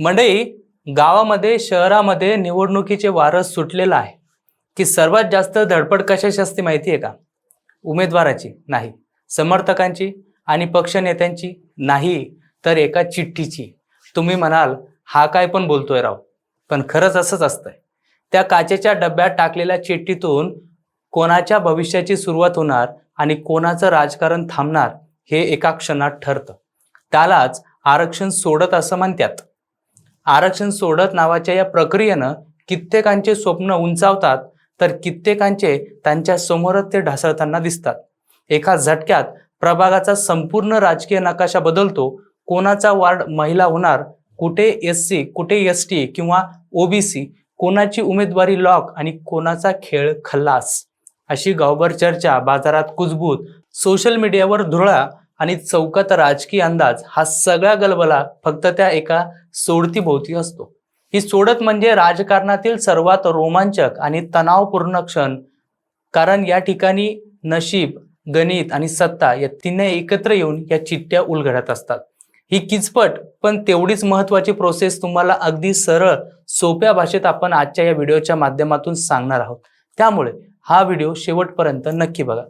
मंडई गावामध्ये शहरामध्ये निवडणुकीचे वारस सुटलेलं आहे. की सर्वात जास्त धडपड कशाची असते माहिती आहे का? उमेदवाराची नाही. समर्थकांची आणि पक्षनेत्यांची नाही तर एका चिठ्ठीची. तुम्ही म्हणाल हा काय पण बोलतोय राव. पण खरंच असंच असतंय. त्या काचेच्या डब्यात टाकलेल्या चिठ्ठीतून कोणाच्या भविष्याची सुरुवात होणार आणि कोणाचं राजकारण थांबणार हे एका क्षणात ठरतं. त्यालाच आरक्षण सोडत असं म्हणतात. आरक्षण सोडत नावाच्या या प्रक्रियेनं कित्येकांचे स्वप्न उंचावतात तर कित्येकांचे त्यांच्या समोरच ते ढासळताना दिसतात. एका झटक्यात प्रभागाचा संपूर्ण राजकीय नकाशा बदलतो. कोणाचा वार्ड महिला होणार कुठे एस सी कुठे एस टी किंवा ओबीसी कोणाची उमेदवारी लॉक आणि कोणाचा खेळ खल्लास अशी गावभर चर्चा बाजारात कुजबूत सोशल मीडियावर धुळा आणि चौकात राजकीय अंदाज हा सगळा गलबला फक्त त्या एका सोडतीभोवती असतो. ही सोडत म्हणजे राजकारणातील सर्वात रोमांचक आणि तणावपूर्ण क्षण. कारण या ठिकाणी नशीब गणित आणि सत्ता या तिने एकत्र येऊन या चिठ्ठ्या उलगडत असतात. ही किचपट पण तेवढीच महत्वाची प्रोसेस तुम्हाला अगदी सरळ सोप्या भाषेत आपण आजच्या या व्हिडिओच्या माध्यमातून सांगणार आहोत. त्यामुळे हा व्हिडिओ शेवटपर्यंत नक्की बघा.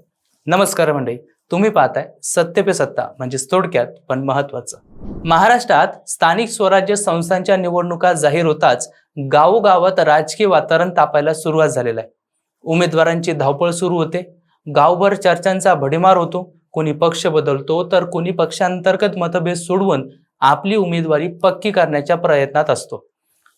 नमस्कार मंडळी. तुम्ही पाहताय सत्य पे सत्ता म्हणजेच थोडक्यात पण महत्वाचं. महाराष्ट्रात स्थानिक स्वराज्य संस्थांच्या निवडणुका जाहीर होताच गावोगावात राजकीय वातावरण तापायला सुरुवात झालेलं आहे. उमेदवारांची धावपळ सुरू होते. गावभर चर्चांचा भडीमार होतो. कोणी पक्ष बदलतो तर कोणी पक्षांतर्गत मतभेद सोडवून आपली उमेदवारी पक्की करण्याच्या प्रयत्नात असतो.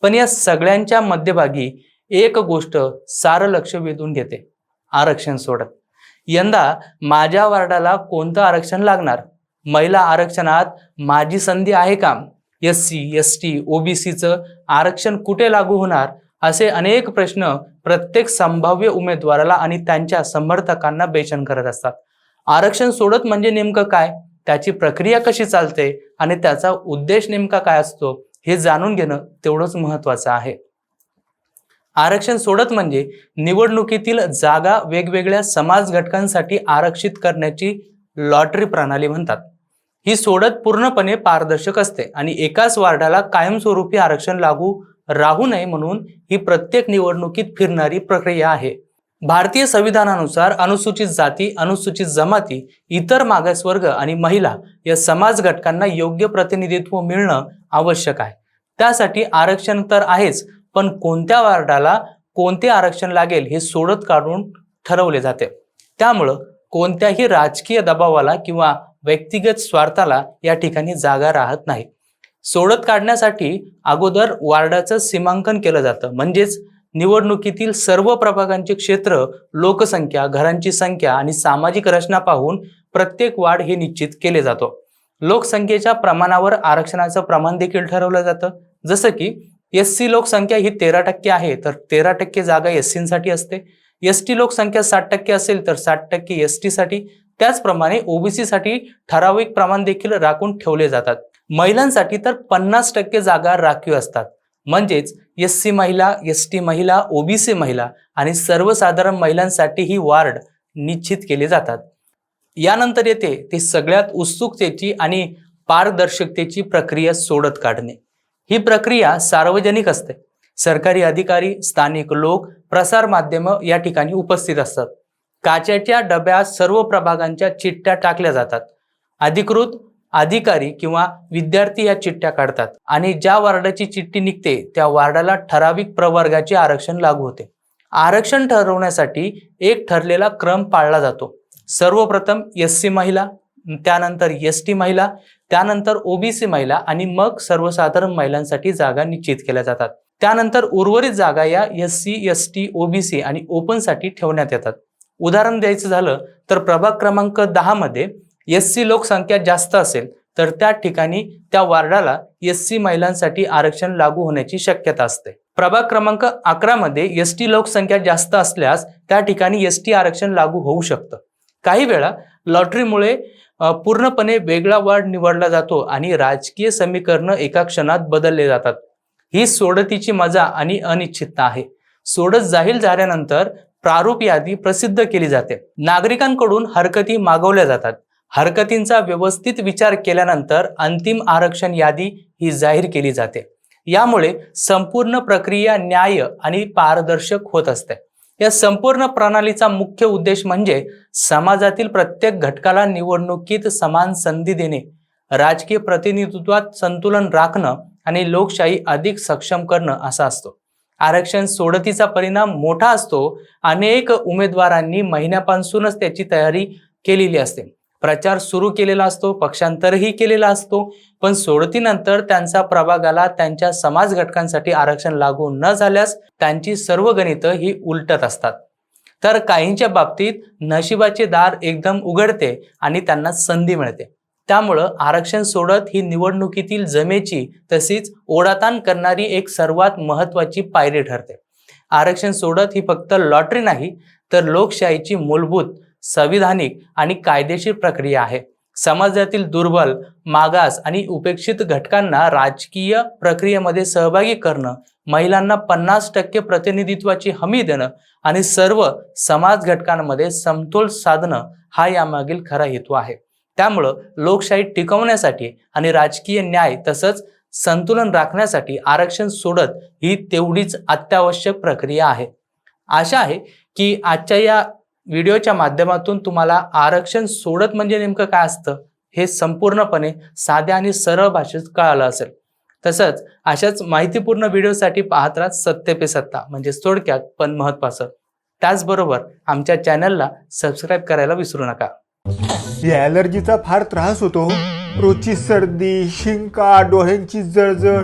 पण या सगळ्यांच्या मध्यभागी एक गोष्ट सारं लक्ष वेधून घेते. आरक्षण सोडत. यंदा माझ्या वार्डाला कोणतं आरक्षण लागणार? महिला आरक्षणात माझी संधी आहे का? एस सी एस टी ओबीसीचं आरक्षण कुठे लागू होणार? असे अनेक प्रश्न प्रत्येक संभाव्य उमेदवाराला आणि त्यांच्या समर्थकांना बेचन करत असतात. आरक्षण सोडत म्हणजे नेमकं काय? त्याची प्रक्रिया कशी चालते? आणि त्याचा उद्देश नेमका काय असतो? हे जाणून घेणं तेवढंच महत्वाचं आहे. आरक्षण सोडत म्हणजे निवडणुकीतील जागा वेगवेगळ्या समाज घटकांसाठी आरक्षित करण्याची लॉटरी प्रणाली म्हणतात. ही सोडत पूर्णपणे पारदर्शक असते आणि एकाच वार्डाला कायमस्वरूपी आरक्षण लागू राहू नये म्हणून ही प्रत्येक निवडणुकीत फिरणारी प्रक्रिया आहे. भारतीय संविधानानुसार अनुसूचित जाती अनुसूचित जमाती इतर मागासवर्ग आणि महिला या समाज घटकांना योग्य प्रतिनिधित्व मिळणं आवश्यक आहे. त्यासाठी आरक्षण तर आहेच पण कोणत्या वार्डाला कोणते आरक्षण लागेल हे सोडत काढून ठरवले जाते. त्यामुळं कोणत्याही राजकीय दबावाला किंवा व्यक्तिगत स्वार्थाला या ठिकाणी जागा राहत नाही. सोडत काढण्यासाठी अगोदर वार्डाचं सीमांकन केलं जातं. म्हणजेच निवडणुकीतील सर्व प्रभागांचे क्षेत्र लोकसंख्या घरांची संख्या आणि सामाजिक रचना पाहून प्रत्येक वार्ड हे निश्चित केले जातो. लोकसंख्येच्या प्रमाणावर आरक्षणाचं प्रमाण देखील ठरवलं जातं. जसं की एस सी लोकसंख्या ही तेरा टक्के आहे तर तेरा टक्के जागा एस सीसाठी असते. एस टी लोकसंख्या साठ टक्के असेल तर साठ टक्के एस टीसाठी. त्याचप्रमाणे ओबीसीसाठी ठराविक प्रमाण देखील राखून ठेवले जातात. महिलांसाठी तर पन्नास टक्के जागा राखीव असतात. म्हणजेच एस सी महिला एस टी महिला ओबीसी महिला आणि सर्वसाधारण महिलांसाठी ही वार्ड निश्चित केले जातात. यानंतर येते ते सगळ्यात उत्सुकतेची आणि पारदर्शकतेची प्रक्रिया सोडत काढणे. ही प्रक्रिया सार्वजनिक असते. सरकारी अधिकारी स्थानिक लोक प्रसार माध्यम या ठिकाणी उपस्थित असतात. काचेच्या डब्यात सर्व प्रभागांच्या चिठ्ठ्या टाकल्या जातात. अधिकृत अधिकारी किंवा विद्यार्थी या चिठ्ठ्या काढतात आणि ज्या वार्डाची चिठ्ठी निघते त्या वार्डाला ठराविक प्रवर्गाचे आरक्षण लागू होते. आरक्षण ठरवण्यासाठी एक ठरलेला क्रम पाळला जातो. सर्वप्रथम एस सी महिला त्यानंतर एस टी महिला त्यानंतर ओबीसी महिला आणि मग सर्वसाधारण महिलांसाठी जागा निश्चित केल्या जातात. त्यानंतर उर्वरित जागा या S C S T OBC आणि ओपनसाठी ठेवण्यात येतात. उदाहरण द्यायचं झालं तर प्रभाग क्रमांक दहा मध्ये एस सी लोकसंख्या जास्त असेल तर त्या ठिकाणी त्या वार्डाला एस सी महिलांसाठी आरक्षण लागू होण्याची शक्यता असते. प्रभाग क्रमांक अकरा मध्ये एस टी लोकसंख्या जास्त असल्यास त्या ठिकाणी एस टी आरक्षण लागू होऊ शकतं. काही वेळा लॉटरीमुळे पूर्णपणे वेगळा वार्ड निवडला जातो आणि राजकीय समीकरणं एका क्षणात बदलले जातात. ही सोडतीची मजा आणि अनिश्चितता आहे. सोडत जाहीर झाल्यानंतर प्रारूप यादी प्रसिद्ध केली जाते. नागरिकांकडून हरकती मागवल्या जातात. हरकतींचा व्यवस्थित विचार केल्यानंतर अंतिम आरक्षण यादी ही जाहीर केली जाते. यामुळे संपूर्ण प्रक्रिया न्याय आणि पारदर्शक होत असते. या संपूर्ण प्रणालीचा मुख्य उद्देश म्हणजे समाजातील प्रत्येक घटकाला निवडणुकीत समान संधी देणे राजकीय प्रतिनिधित्वात संतुलन राखणं आणि लोकशाही अधिक सक्षम करणं असा असतो. आरक्षण सोडतीचा परिणाम मोठा असतो. अनेक उमेदवारांनी महिन्यापासूनच त्याची तयारी केलेली असते. प्रचार सुरू केलेला असतो पक्षांतरही केलेला असतो पण सोडतीनंतर त्यांचा प्रभागाला त्यांच्या समाज घटकांसाठी आरक्षण लागू न झाल्यास त्यांची सर्व गणितं ही उलटत असतात. तर काहींच्या बाबतीत नशिबाचे दार एकदम उघडते आणि त्यांना संधी मिळते. त्यामुळं आरक्षण सोडत ही निवडणुकीतील जमेची तशीच ओढाताण करणारी एक सर्वात महत्वाची पायरी ठरते. आरक्षण सोडत ही फक्त लॉटरी नाही तर लोकशाहीची मूलभूत संविधानिक आणि कायदेशीर प्रक्रिया आहे. समाजातील दुर्बल मागास आणि उपेक्षित घटकांना राजकीय प्रक्रियेमध्ये सहभागी करणं महिलांना पन्नास टक्के प्रतिनिधित्वाची हमी देणं आणि सर्व समाज घटकांमध्ये समतोल साधणं हा यामागील खरा हेतू आहे. त्यामुळं लोकशाही टिकवण्यासाठी आणि राजकीय न्याय तसंच संतुलन राखण्यासाठी आरक्षण सोडत ही तेवढीच अत्यावश्यक प्रक्रिया आहे. आशा आहे की आजच्या या व्हिडिओच्या माध्यमातून तुम्हाला आरक्षण सोडत म्हणजे नेमकं काय असतं हे संपूर्णपणे साध्या आणि सरळ भाषेत कळालं असेल. तसंच अशाच माहितीपूर्ण व्हिडिओसाठी पाहत राहा सत्य पे सत्ता म्हणजे थोडक्यात पण महत्वाचं. त्याचबरोबर आमच्या चॅनलला सबस्क्राईब करायला विसरू नका. या ॲलर्जीचा फार त्रास होतो रोजची सर्दी शिंका डोळ्यांची जळजळ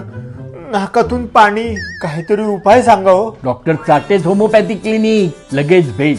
नाकातून पाणी काहीतरी उपाय सांगा हो. डॉक्टर चाटेच होमोपॅथी क्लिनिक लगेच भेट.